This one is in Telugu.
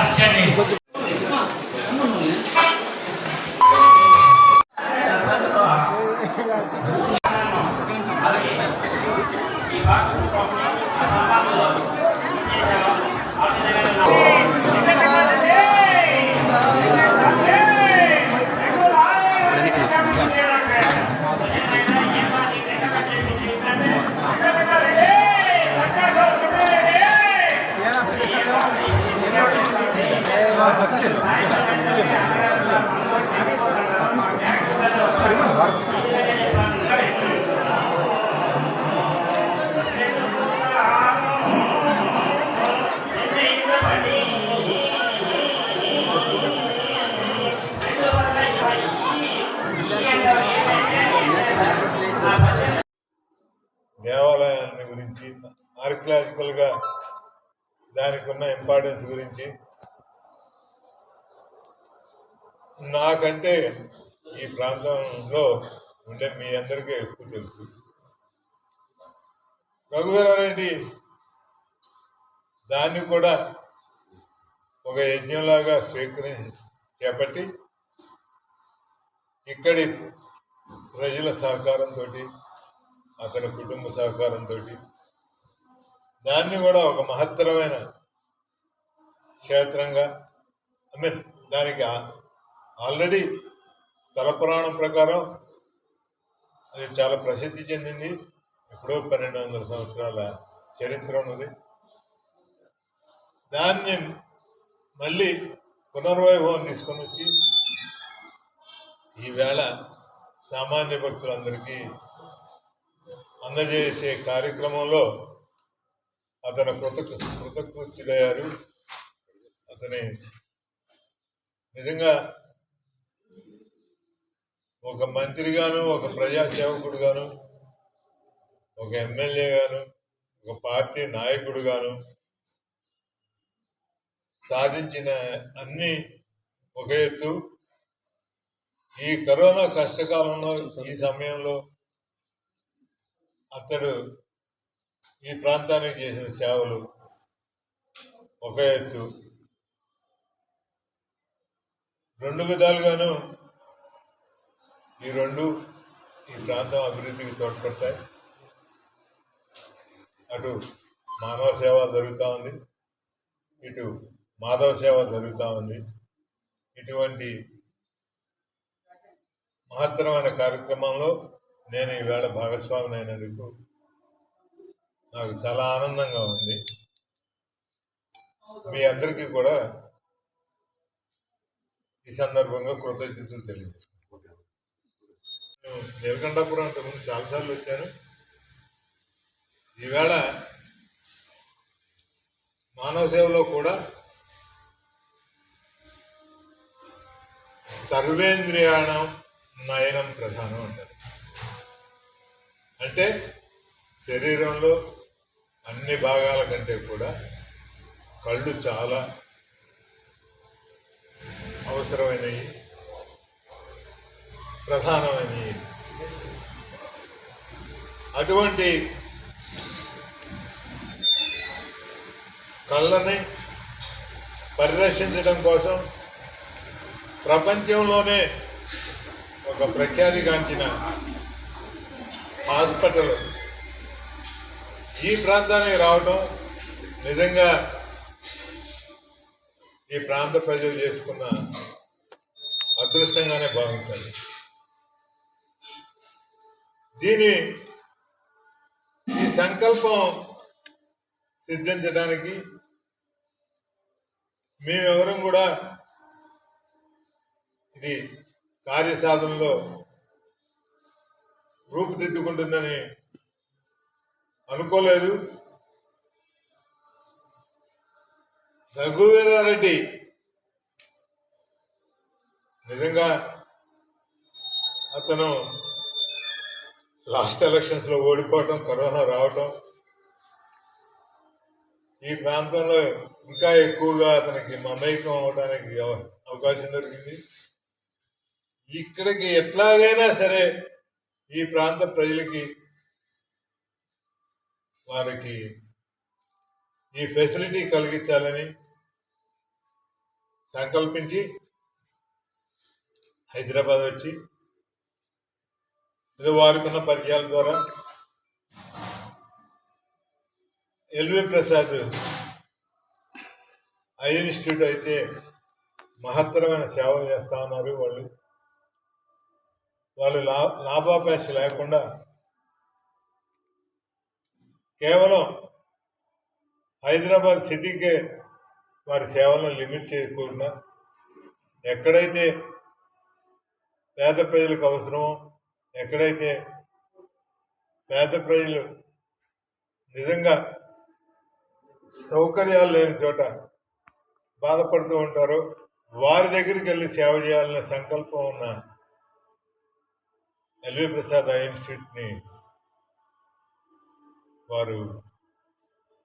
Hashemi. గురించి ఆర్కియలాజికల్గా దానికి ఉన్న ఇంపార్టెన్స్ గురించి. నాకంటే ఈ ప్రాంతంలో ఉండే మీ అందరికీ ఎక్కువ తెలుసు. రఘువీరారెడ్డి దాన్ని కూడా ఒక యజ్ఞంలాగా స్వీకరి చేపట్టి ఇక్కడి ప్రజల సహకారంతో అతని కుటుంబ సహకారంతో దాన్ని కూడా ఒక మహత్తరమైన క్షేత్రంగా ఐ మీన్ దానికి ఆల్రెడీ స్థల పురాణం ప్రకారం అది చాలా ప్రసిద్ధి చెందింది. ఎప్పుడో పన్నెండు వందల సంవత్సరాల చరిత్ర ఉన్నది. దాన్ని మళ్ళీ పునర్వైభవం తీసుకొని వచ్చి ఈవేళ సామాన్య భక్తులందరికీ అందజేసే కార్యక్రమంలో అతను కృత కృతకృత్యుడయ్యారు అతని నిజంగా ఒక మంత్రిగాను ఒక ప్రజాసేవకుడుగాను ఒక ఎమ్మెల్యేగాను ఒక పార్టీ నాయకుడుగాను సాధించిన అన్ని ఒక ఎత్తు. ఈ కరోనా కష్టకాలంలో ఈ సమయంలో అతడు ఈ ప్రాంతానికి చేసిన సేవలు ఒక ఎత్తు. రెండు విధాలుగాను ఈ రెండు ఈ ప్రాంతం అభివృద్ధికి తోడ్పడతాయి. అటు మానవ సేవ జరుగుతూ ఉంది. ఇటు మాధవ సేవ జరుగుతూ ఉంది. ఇటువంటి మహత్తరమైన కార్యక్రమంలో నేను ఈవేళ భాగస్వామిని అయినందుకు నాకు చాలా ఆనందంగా ఉంది. మీ అందరికీ కూడా ఈ సందర్భంగా కృతజ్ఞతలు తెలియజేసుకుంటున్నాను నేను నీలకంఠాపురం అంతకుముందు చాలాసార్లు వచ్చాను. ఈవేళ మానవ సేవలో కూడా సర్వేంద్రియాణం నయనం ప్రధానం అంటారు. అంటే శరీరంలో అన్ని భాగాల కంటే కూడా కళ్ళు చాలా అవసరమైనవి ప్రధానమైనవి. అటువంటి కళ్ళని పరిరక్షించడం కోసం ప్రపంచంలోనే ఒక ప్రఖ్యాతిగాంచిన హాస్పిటల్. ఈ ప్రాంతానికి రావటం నిజంగా ఈ ప్రాంత ప్రజలు చేసుకున్న అదృష్టంగానే భావించాలి. దీని ఈ సంకల్పం సిద్ధించడానికి మేమెవరం కూడా ఇది కార్యసాధనలో రూపుదిద్దుకుంటుందని అనుకోలేదు. రఘువీరారెడ్డి నిజంగా అతను లాస్ట్ ఎలక్షన్స్లో ఓడిపోవటం కరోనా రావటం ఈ ప్రాంతంలో ఇంకా ఎక్కువగా అతనికి మమేకం అవడానికి అవ- అవకాశం దొరికింది. ఇక్కడికి ఎట్లాగైనా సరే ఈ ప్రాంత ప్రజలకి వారికి ఈ ఫెసిలిటీ కలిగించాలని సంకల్పించి హైదరాబాద్ వచ్చి ఇది వారికి ఉన్న పరిచయాల ద్వారా ఎల్వి ప్రసాద్ ఐ ఇన్స్టిట్యూట్ అయితే మహత్తరమైన సేవలు చేస్తా ఉన్నారు వాళ్ళు. వాళ్ళు లా లాభాపేక్ష లేకుండా కేవలం హైదరాబాద్ సిటీకే వారి సేవలను లిమిట్ చేయకుండా ఎక్కడైతే పేద ప్రజలకు అవసరమో ఎక్కడైతే పేద ప్రజలు నిజంగా సౌకర్యాలు లేని చోట బాధపడుతూ ఉంటారో వారి దగ్గరికి వెళ్ళి సేవ చేయాలనే సంకల్పం ఉన్న ఎల్వి ప్రసాద్ ఐ ఇన్స్టిట్యూట్ని వారు